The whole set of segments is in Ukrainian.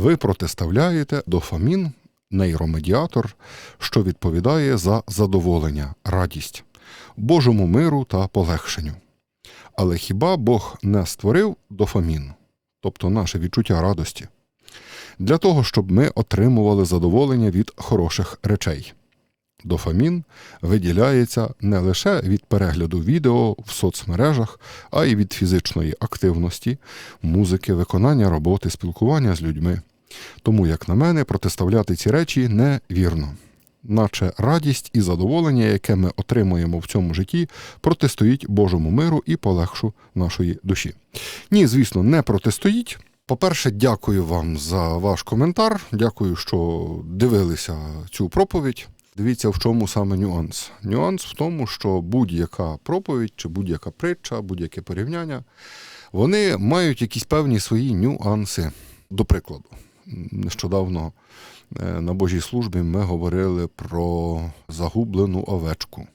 ви протиставляєте дофамін, нейромедіатор, що відповідає за задоволення, радість, Божому миру та полегшенню. Але хіба Бог не створив дофамін, тобто наше відчуття радості, для того, щоб ми отримували задоволення від хороших речей? Дофамін виділяється не лише від перегляду відео в соцмережах, а й від фізичної активності, музики, виконання роботи, спілкування з людьми. Тому, як на мене, протиставляти ці речі невірно. Наче радість і задоволення, яке ми отримуємо в цьому житті, протистоїть Божому миру і полегшу нашої душі. Ні, звісно, не протистоїть. По-перше, дякую вам за ваш коментар. Дякую, що дивилися цю проповідь. Дивіться, в чому саме нюанс. Нюанс в тому, що будь-яка проповідь, чи будь-яка притча, будь-яке порівняння, вони мають якісь певні свої нюанси. До прикладу, нещодавно е, на Божій службі ми говорили про загублену овечку.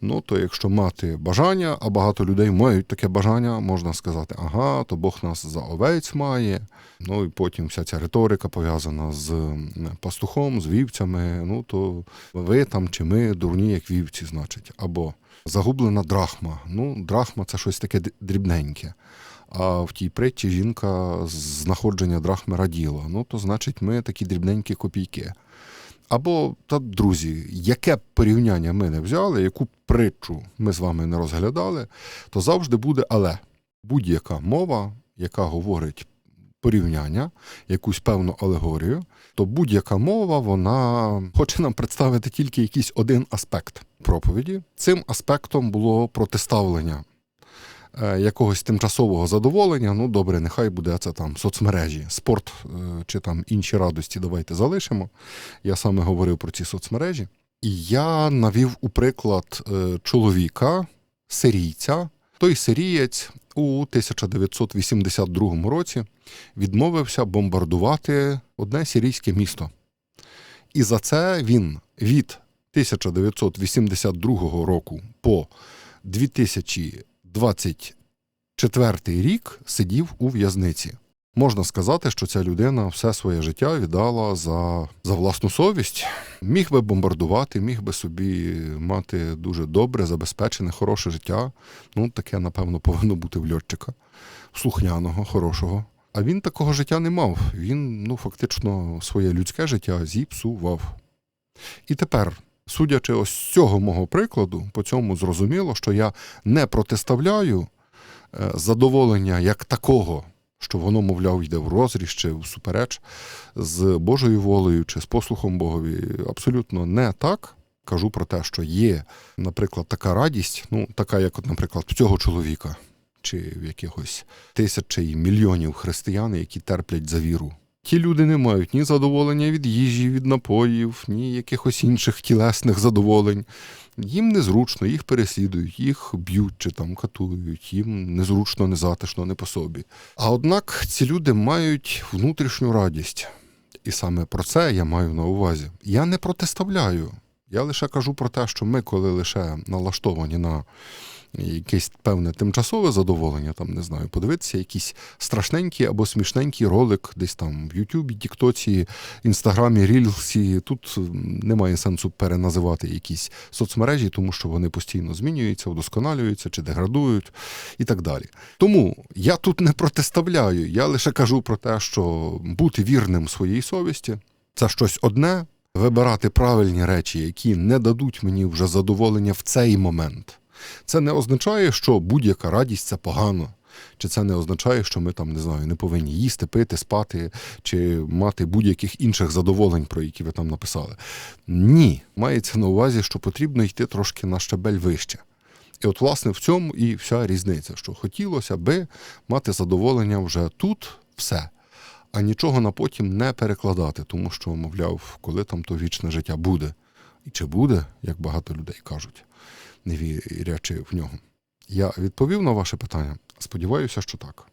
Ну, то якщо мати бажання, а багато людей мають таке бажання, можна сказати, ага, то Бог нас за овець має. Ну і потім вся ця риторика пов'язана з пастухом, з вівцями. Ну то ви там чи ми дурні, як вівці, значить. Або загублена драхма. Ну, драхма це щось таке дрібненьке. А в тій притчі жінка знаходження драхми раділа. Ну, то значить, ми такі дрібненькі копійки. Або, та, друзі, яке б порівняння ми не взяли, яку притчу ми з вами не розглядали, то завжди буде але. Будь-яка мова, яка говорить порівняння, якусь певну алегорію, то будь-яка мова вона хоче нам представити тільки якийсь один аспект проповіді. Цим аспектом було протиставлення якогось тимчасового задоволення. Ну, добре, нехай буде це там соцмережі, спорт е, чи там інші радості. Давайте залишимо. Я саме говорив про ці соцмережі. І я навів у приклад е, чоловіка, сирійця. Той сирієць у 1982 році відмовився бомбардувати одне сирійське місто. І за це він від 1982 року по 2024 рік сидів у в'язниці. Можна сказати, що ця людина все своє життя віддала за, за власну совість. Міг би бомбардувати, міг би собі мати дуже добре, забезпечене, хороше життя. Ну, таке, напевно, повинно бути в льотчика, слухняного, хорошого. А він такого життя не мав. Він, ну, фактично, своє людське життя зіпсував. І тепер, судячи ось з цього мого прикладу, по цьому зрозуміло, що я не протиставляю е, задоволення як такого, що воно, мовляв, йде в розріз чи всупереч з Божою волею чи з послухом Богові. Абсолютно не так. Кажу про те, що є, наприклад, така радість, ну, така, як, от, наприклад, в цього чоловіка, чи в якихось тисяч і мільйонів християн, які терплять за віру. Ті люди не мають ні задоволення від їжі, від напоїв, ні якихось інших тілесних задоволень. Їм незручно, їх переслідують, їх б'ють чи там катують, їм незручно, незатишно, не по собі. А однак ці люди мають внутрішню радість. І саме про це я маю на увазі. Я не протиставляю. Я лише кажу про те, що ми, коли лише налаштовані на якесь певне тимчасове задоволення, там не знаю, подивитися якийсь страшненький або смішненький ролик десь там в Ютубі, Тіктоці, Інстаграмі, Рілсі. Тут немає сенсу переназивати якісь соцмережі, тому що вони постійно змінюються, вдосконалюються чи деградують і так далі. Тому я тут не протиставляю, я лише кажу про те, що бути вірним своїй совісті це щось одне. Вибирати правильні речі, які не дадуть мені вже задоволення в цей момент. Це не означає, що будь-яка радість це погано. Чи це не означає, що ми там не знаю, не повинні їсти, пити, спати, чи мати будь-яких інших задоволень, про які ви там написали? Ні, мається на увазі, що потрібно йти трошки на щабель вище. І от, власне, в цьому і вся різниця, що хотілося би мати задоволення вже тут все, а нічого на потім не перекладати, тому що, мовляв, коли там то вічне життя буде. І чи буде, як багато людей кажуть, не вірячи в нього. Я відповів на ваше питання. Сподіваюся, що так.